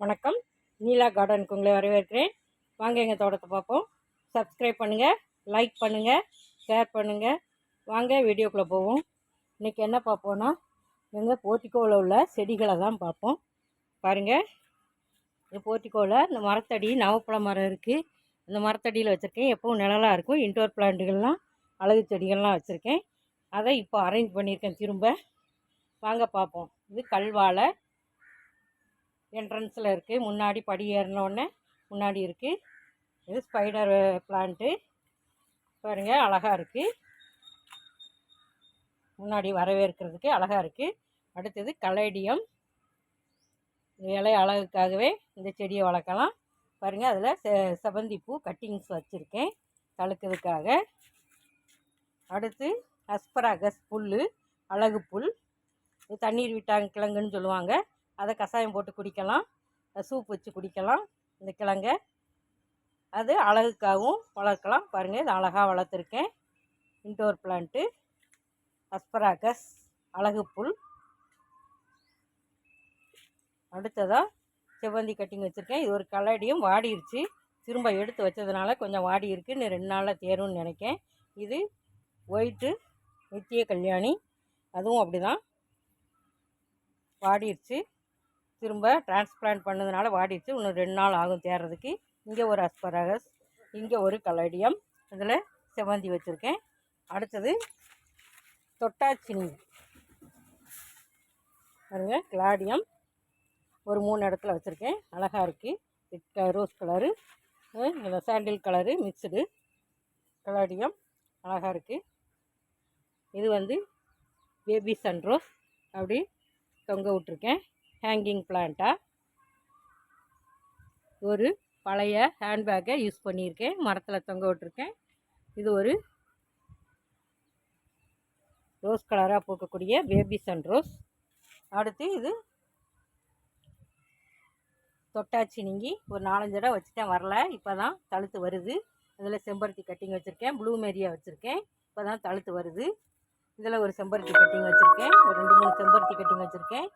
வணக்கம். நீலா கார்டனுக்கு உங்களை வரவேற்கிறேன். வாங்க எங்கள் தோட்டத்தை பார்ப்போம். சப்ஸ்கிரைப் பண்ணுங்கள் லைக் பண்ணுங்கள் ஷேர் பண்ணுங்கள் வாங்க வீடியோக்குள்ளே போவோம். இன்றைக்கி என்ன பார்ப்போன்னா எங்கள் போர்த்திக்கோவில் உள்ள செடிகளை தான் பார்ப்போம். பாருங்கள் இந்த போர்த்திக்கோவில் இந்த மரத்தடி நவப்பழ மரம் இருக்குது இந்த மரத்தடியில் வச்சுருக்கேன். எப்பவும் நிழலாக இருக்கும். இன்டோர் பிளான்ட்டுகள்லாம் அழகு செடிகள்லாம் வச்சுருக்கேன். அதை இப்போ அரேஞ்ச் பண்ணியிருக்கேன் திரும்ப. வாங்க பார்ப்போம். இது கல்வாழை என்ட்ரன்ஸில் இருக்குது முன்னாடி படி ஏறினோடனே முன்னாடி இருக்குது இது ஸ்பைடர் பிளான்ட்டு. பாருங்கள் அழகாக இருக்குது முன்னாடி வரவேற்கிறதுக்கு அழகாக இருக்குது அடுத்தது கலேடியம். இலை அழகுக்காகவே இந்த செடியை வளர்க்கலாம். பாருங்கள் அதில் செ செவந்தி பூ கட்டிங்ஸ் வச்சுருக்கேன் தழுக்கிறதுக்காக. அடுத்து அஸ்பராகஸ் புல் அழகு புல். இது தண்ணீர் விட்டாங்க கிழங்குன்னு சொல்லுவாங்க. அதை கஷாயம் போட்டு குடிக்கலாம். சூப் வச்சு குடிக்கலாம். இந்த கிழங்க. அது அழகுக்காகவும் வளர்க்கலாம். பாருங்கள் இது அழகாக வளர்த்துருக்கேன். இன்டோர் பிளான்ட்டு அஸ்பராகஸ் அழகு புல். அடுத்ததாக செவ்வந்தி கட்டிங் வச்சுருக்கேன். இது ஒரு கலடியும் வாடிருச்சு. திரும்ப எடுத்து வச்சதுனால கொஞ்சம் வாடி இருக்குது இன்னும் ரெண்டு நாளில் தேரும்னு நினைக்கேன். இது ஒயிட்டு நித்திய கல்யாணி. அதுவும் அப்படி தான் வாடிருச்சு. திரும்ப டிரான்ஸ்பிளான்ட் பண்ணதுனால வாடிடுச்சு. இன்னும் ரெண்டு நாள் ஆகும் தேர்றதுக்கு. இங்கே ஒரு அஸ்பரகஸ் இங்கே ஒரு கலடியம் இதில் செவந்தி வச்சுருக்கேன். அடுத்தது தொட்டாச்சினி. பாருங்க கிளாடியம் ஒரு மூணு இடத்துல வச்சுருக்கேன். அழகாக இருக்குது ரோஸ் கலரு இந்த சாண்டில் கலரு மிக்சடு கலாடியம் அழகாக இருக்குது இது வந்து பேபி சன்ரோஸ் அப்படி தொங்க விட்ருக்கேன் ஹேங்கிங் பிளான்ட்டாக ஒரு பழைய ஹேண்ட்பேக்கை யூஸ் பண்ணியிருக்கேன். மரத்தில் தொங்க விட்டுருக்கேன். இது ஒரு ரோஸ் கலராக பூக்கக்கூடிய பேபி சன் ரோஸ் அடுத்து இது தொட்டாச்சி நீங்கி ஒரு நாலஞ்சு இடம் வச்சுட்டேன். வரல. இப்போ தான் தழுத்து வருது. இதில் செம்பருத்தி கட்டிங் வச்சுருக்கேன். ப்ளூ மேரியா வச்சுருக்கேன். இப்போ தான் தழுத்து வருது. இதில் ஒரு செம்பருத்தி கட்டிங் வச்சுருக்கேன். ஒரு ரெண்டு மூணு செம்பருத்தி கட்டிங் வச்சுருக்கேன்.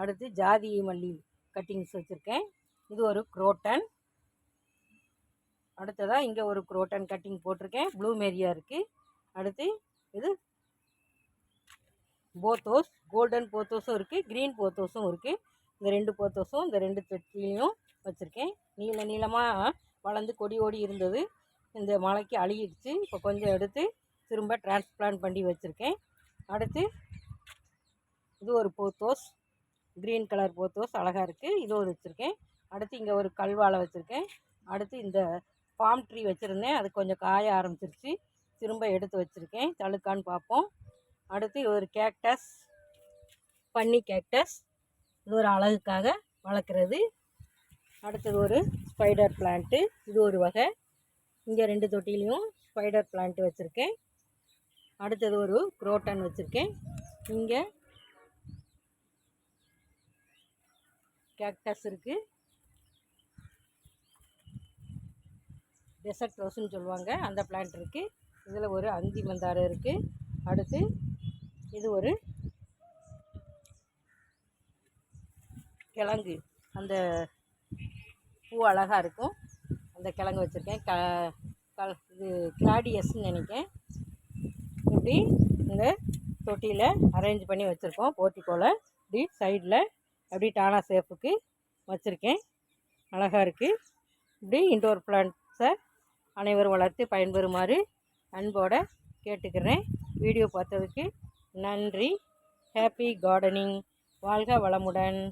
அடுத்து ஜாதி மல்லி கட்டிங்ஸ் வச்சுருக்கேன். இது ஒரு குரோட்டன். அடுத்ததாக இங்கே ஒரு குரோட்டன் கட்டிங் போட்டிருக்கேன். ப்ளூ மேரியா இருக்குது அடுத்து இது போத்தோஸ் கோல்டன் போத்தோஸும் இருக்குது க்ரீன் போத்தோஸும் இருக்குது இந்த ரெண்டு போத்தோஸும் இந்த ரெண்டு தொட்டிலையும் வச்சுருக்கேன். நீள நீளமாக வளர்ந்து கொடி ஓடி இருந்தது. இந்த மலைக்கு அழுகிடுச்சு இப்போ கொஞ்சம் எடுத்து திரும்ப டிரான்ஸ்பிளான்ட் பண்ணி வச்சுருக்கேன். அடுத்து இது ஒரு போத்தோஸ். க்ரீன் கலர் போத்தோஸ் அழகாக இருக்குது இது ஒரு வச்சுருக்கேன். அடுத்து இங்கே ஒரு கல்வாழை வச்சுருக்கேன். அடுத்து இந்த பாம் ட்ரீ வச்சுருந்தேன். அது கொஞ்சம் காய ஆரம்பிச்சிருச்சு. திரும்ப எடுத்து வச்சுருக்கேன். தழுக்கான்னு பார்ப்போம். அடுத்து ஒரு கேக்டஸ். பன்னி கேக்டஸ். இது ஒரு அழகுக்காக வளர்க்குறது. அடுத்தது ஒரு ஸ்பைடர் பிளான்ட்டு. இது ஒரு வகை. இங்கே ரெண்டு தொட்டிலையும் ஸ்பைடர் பிளான்ட்டு வச்சுருக்கேன். அடுத்தது ஒரு குரோட்டன் வச்சுருக்கேன். இங்கே கேக்டஸ் இருக்குது டெசர்ட் ரோஸ்னு சொல்லுவாங்க. அந்த பிளான்ட் இருக்குது இதில் ஒரு அந்தி மந்தாரம் இருக்குது அடுத்து இது ஒரு கிழங்கு. அந்த பூ அழகாக இருக்கும். அந்த கிழங்கு வச்சுருக்கேன். க க இது கிளாடியஸ்ன்னு நினைக்கேன் இப்படி இந்த தொட்டியில் அரேஞ்ச் பண்ணி வச்சுருக்கோம். போர்ட்டிக்கோவில் இப்படி சைடில் அப்படி டானா சேஃபுக்கு வச்சுருக்கேன். அழகாக இருக்குது இப்படி இன்டோர் பிளான்ட்ஸை அனைவரும் வளர்த்து பயன்பெறுமாறு அன்போடு கேட்டுக்கிறேன். வீடியோ பார்த்ததுக்கு நன்றி. Happy gardening. வாழ்க வளமுடன்.